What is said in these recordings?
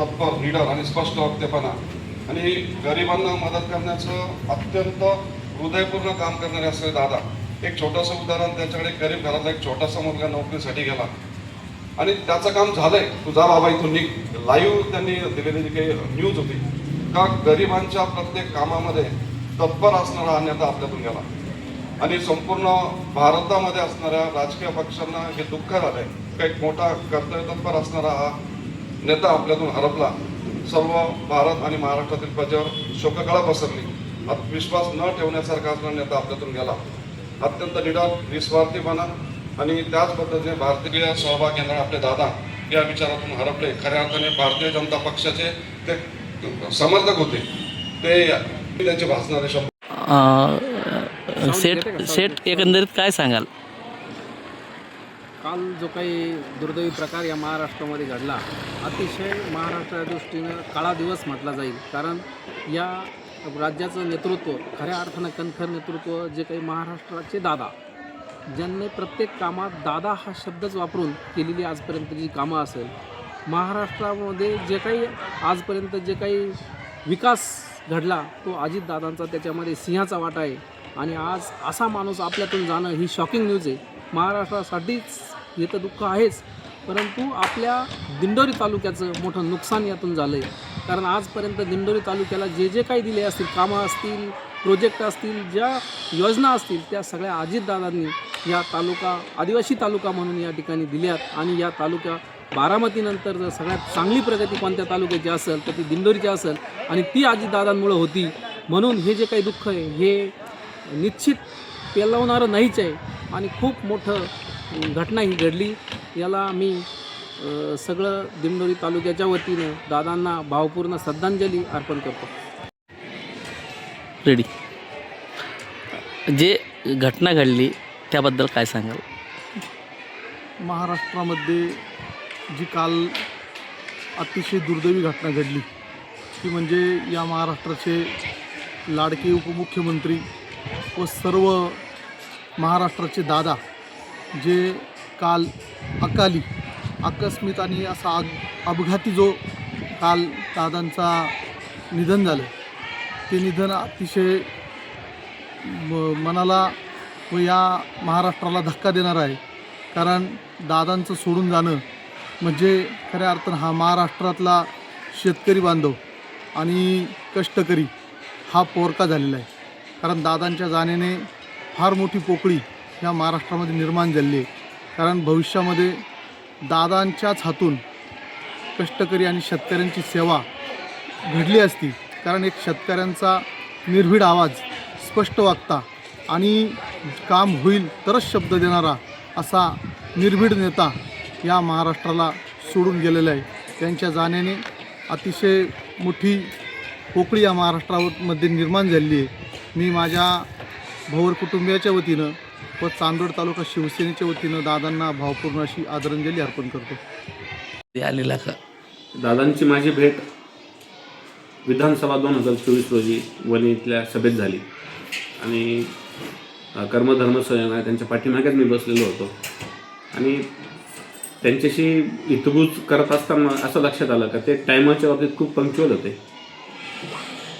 तत्पर निडर आणि स्पष्ट वक्तेपणा. आणि गरिबांना मदत करण्याचं अत्यंत हृदयपूर्ण काम करणारे असलेले दादा. एक छोटंसं उदाहरण त्यांच्याकडे गरीब घरातला एक छोटासा मुलगा नोकरीसाठी गेला. आणि त्याचं काम झालंय. तुझा बाबा इथून निघ. लाईव्ह त्यांनी दिलेली जी काही न्यूज होती का गरिबांच्या प्रत्येक कामामध्ये तत्पर असणारा हा नेता आपल्यातून गेला. आणि संपूर्ण भारतामध्ये असणाऱ्या राजकीय पक्षांना हे दुःख झालंय. का एक मोठा कर्तव्य तत्पर असणारा हा नेता आपल्यातून हरपला. सर्व भारत आणि महाराष्ट्रातील प्रजेवर शोककळा पसरली. विश्वास न ठेवण्यासारखा असणारा नेता आपल्यातून गेला. अत्यंत निडर निस्वार्थीपणा आणि त्याच पद्धतीने भारतीय सहभाग घेणारे आपले दादा या विचारातून हरपले. खऱ्या अर्थाने भारतीय जनता पक्षाचे ते समर्थक होते. ते त्यांचे भासणारे शब्द सेट सेट एकंदरीत काय सांगाल? काल जो काही दुर्दैवी प्रकार या महाराष्ट्रामध्ये घडला अतिशय महाराष्ट्राच्या दृष्टीनं काळा दिवस म्हटला जाईल. कारण या राज्याचं नेतृत्व खऱ्या अर्थानं कणखर नेतृत्व जे काही महाराष्ट्राचे दादा ज्यांनी प्रत्येक कामात दादा हा शब्दच वापरून केलेली आजपर्यंत जी कामं असेल महाराष्ट्रामध्ये जे काही आजपर्यंत जे काही विकास घडला तो अजितदादांचा त्याच्यामध्ये सिंहाचा वाटा आहे. आणि आज असा माणूस आपल्यातून जाणं ही शॉकिंग न्यूज आहे. महाराष्ट्रासाठीच हे तर दुःख आहेच. परंतु आपल्या दिंडोरी तालुक्याचं मोठं नुकसान यातून झालं आहे कारण आजपर्यंत दिंडोरी तालुक्याला जे जे काही दिले असतील कामं असतील प्रोजेक्ट असतील ज्या योजना असतील त्या सगळ्या अजितदादांनी या तालुका आदिवासी तालुका म्हणून या ठिकाणी दिल्यात. आणि या तालुक्या बारामतीनंतर जर सगळ्यात चांगली प्रगती कोणत्या तालुक्याची असेल तर ती दिंडोरीची असेल. आणि ती अजितदादांमुळं होती. म्हणून हे जे काही दुःख आहे हे निश्चित पेलवणारं नाहीच आहे. आणि खूप मोठं घटना ही घडली. याला मी सगळं दिंडोरी तालुक्याच्या वतीनं दादांना भावपूर्ण श्रद्धांजली अर्पण करतो. रेडी जे घटना घडली त्याबद्दल काय सांगाल? महाराष्ट्रामध्ये जी काल अतिशय दुर्दैवी घटना घडली ती म्हणजे या महाराष्ट्राचे लाडके उपमुख्यमंत्री व सर्व महाराष्ट्राचे दादा जे काल अकाली आकस्मित आणि असा अपघाती जो काल दादांचा निधन झालं. ते निधन अतिशय म- मनाला व या महाराष्ट्राला धक्का देणार आहे. कारण दादांचं सोडून जाणं म्हणजे खऱ्या अर्थानं हा महाराष्ट्रातला शेतकरी बांधव आणि कष्टकरी हा पोरका झालेला आहे. कारण दादांच्या जाण्याने फार मोठी पोकळी ह्या महाराष्ट्रामध्ये निर्माण झाली आहे. कारण भविष्यामध्ये दादांच्याच हातून कष्टकरी आणि शेतकऱ्यांची सेवा घडली असती. कारण एक शेतकऱ्यांचा निर्भीड आवाज स्पष्ट वागता आणि काम होईल तरच शब्द देणारा असा निर्भीड नेता या महाराष्ट्राला सोडून गेलेला आहे. त्यांच्या जाण्याने अतिशय मोठी पोकळी या महाराष्ट्रामध्ये निर्माण झालेली आहे. मी माझ्या भोवर कुटुंबियाच्या वतीनं व चांदोड तालुका शिवसेनेच्या वतीनं दादांना भावपूर्ण अशी आदरांजली अर्पण करतो. आलेला का? दादांची माझी भेट विधानसभा दोन हजार चोवीस रोजी वणी इथल्या सभेत झाली. आणि कर्मधर्म संयम आहे त्यांच्या पाठीमागेच मी बसलेलो होतो. आणि त्यांच्याशी हितगुज करत असताना असं लक्षात आलं का ते टायमाच्या बाबतीत खूप पंक्च्युअल होते.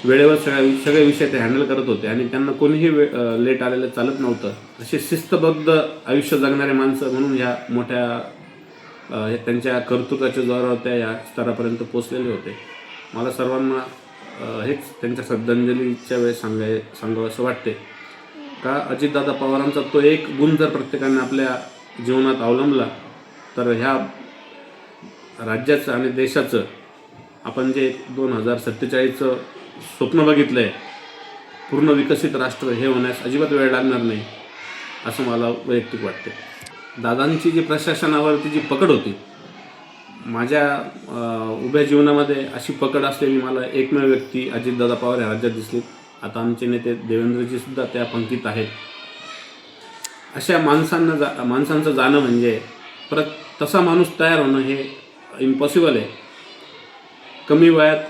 वेळेवर सगळ्या सगळे विषय ते हँडल करत होते आणि त्यांना कोणीही वे लेट आलेलं चालत नव्हतं. असे शिस्तबद्ध आयुष्य जगणारे माणसं म्हणून ह्या मोठ्या हे त्यांच्या कर्तृत्वाच्या जोरावर त्या या स्तरापर्यंत पोचलेले होते. मला सर्वांना हेच त्यांच्या श्रद्धांजलीच्या वेळेस सांगाय सांगावं असं वाटते. का अजितदादा पवारांचा तो एक गुण जर प्रत्येकाने आपल्या जीवनात अवलंबला तर ह्या राज्याचं आणि देशाचं आपण जे दोन हजार सत्तेचाळीसचं स्वप्न बघितलं आहे पूर्ण विकसित राष्ट्र हे होण्यास अजिबात वेळ लागणार नाही असं मला वैयक्तिक वाटते दादांची जी प्रशासनावरती जी पकड होती माझ्या उभ्या जीवनामध्ये अशी पकड असलेली मला एकमेव व्यक्ती अजितदादा पवार या राज्यात दिसली. आता आमचे नेते देवेंद्रजी सुद्धा त्या पंक्तीत आहेत. अशा माणसांना जा माणसांचं जाणं म्हणजे परत तसा माणूस तयार होणं हे इम्पॉसिबल आहे. कमी वयात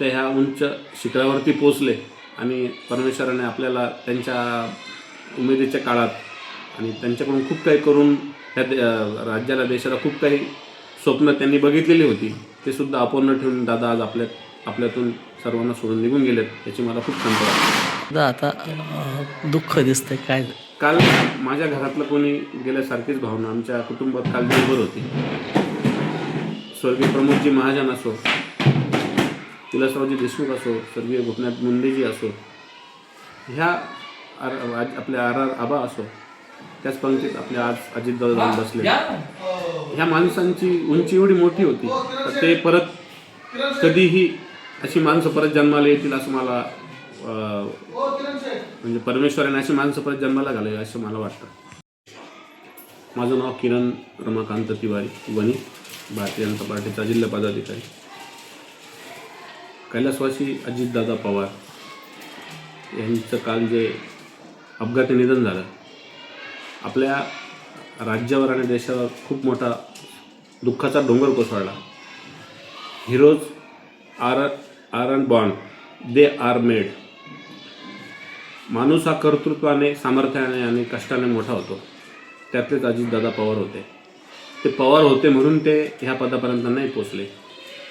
ते ह्या उंच शिखरावरती पोचले आणि परमेश्वराने आपल्याला त्यांच्या उमेदीच्या काळात आणि त्यांच्याकडून खूप काही करून ह्या राज्याला देशाला खूप काही स्वप्न त्यांनी बघितलेली होती. ते सुद्धा अपूर्ण ठेवून दादा आज आपल्या आपल्यातून सर्वांना सोडून निघून गेलेत याची मला खूप खंत वाटते. दादा आता दुःख दिसतंय काय? काल माझ्या घरातलं कोणी गेल्यासारखीच भावना आमच्या कुटुंबात काल दिवसभर होती. स्वर्गीय प्रमोदजी महाजन असो विलासरावजी देशमुख असो स्वर्गीय गोपनाथ मुंडेजी असो ह्या आर आज आपल्या आर आर आबा असो त्याच पंक्तीत आपल्या आज अजितदादा जाऊन बसले. ह्या माणसांची उंची एवढी मोठी होती तर ते परत कधीही अशी माणसं परत जन्माला येतील असं मला म्हणजे परमेश्वराने अशी माणसं परत जन्माला घालावी असं मला वाटतं. माझं नाव किरण रमाकांत तिवारी वणी भारतीय जनता पार्टीचा जिल्हा पदाधिकारी. कैलासवासी अजितदादा पवार यांचं काल जे अपघाती निधन झालं आपल्या राज्यावर आणि देशावर खूप मोठा दुःखाचा डोंगर कोसळला. हिरोज आर आर अँड बॉन्ड दे आर मेड. माणूस हा कर्तृत्वाने सामर्थ्याने आणि कष्टाने मोठा होतो. त्यातलेच अजितदादा पवार होते. ते पवार होते म्हणून ते ह्या पदापर्यंत नाही पोचले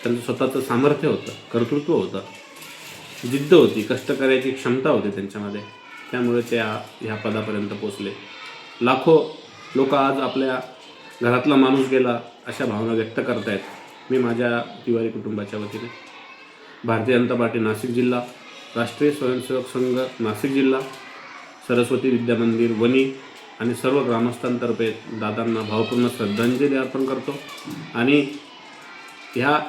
त्यांचं स्वतःचं सामर्थ्य होतं कर्तृत्व होतं. जिद्द होती कष्ट करायची क्षमता होती त्यांच्यामध्ये. त्यामुळे ते ह्या पदापर्यंत पोचले लाखो लोक आज आपल्या घरातला माणूस गेला अशा भावना व्यक्त करतायत. मी माझ्या तिवारी कुटुंबाच्या वतीने. भारतीय जनता पार्टी नाशिक जिल्हा राष्ट्रीय स्वयंसेवक संघ नाशिक जिल्हा सरस्वती विद्या मंदिर वणी आणि सर्व ग्रामस्थांतर्फे दादांना भावपूर्ण श्रद्धांजली अर्पण करतो. आणि ह्या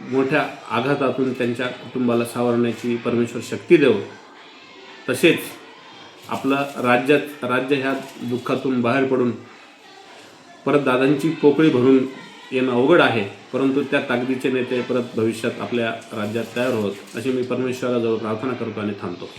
मोठ्या आघातातून त्यांच्या कुटुंबाला सावरण्याची परमेश्वर शक्ती देव. तसेच आपलं राज्यात राज्य ह्या दुःखातून बाहेर पडून परत दादांची पोकळी भरून येणं अवघड आहे परंतु त्या ताकदीचे नेते परत भविष्यात आपल्या राज्यात तयार होत अशी मी परमेश्वराजवळ प्रार्थना करतो आणि थांबतो.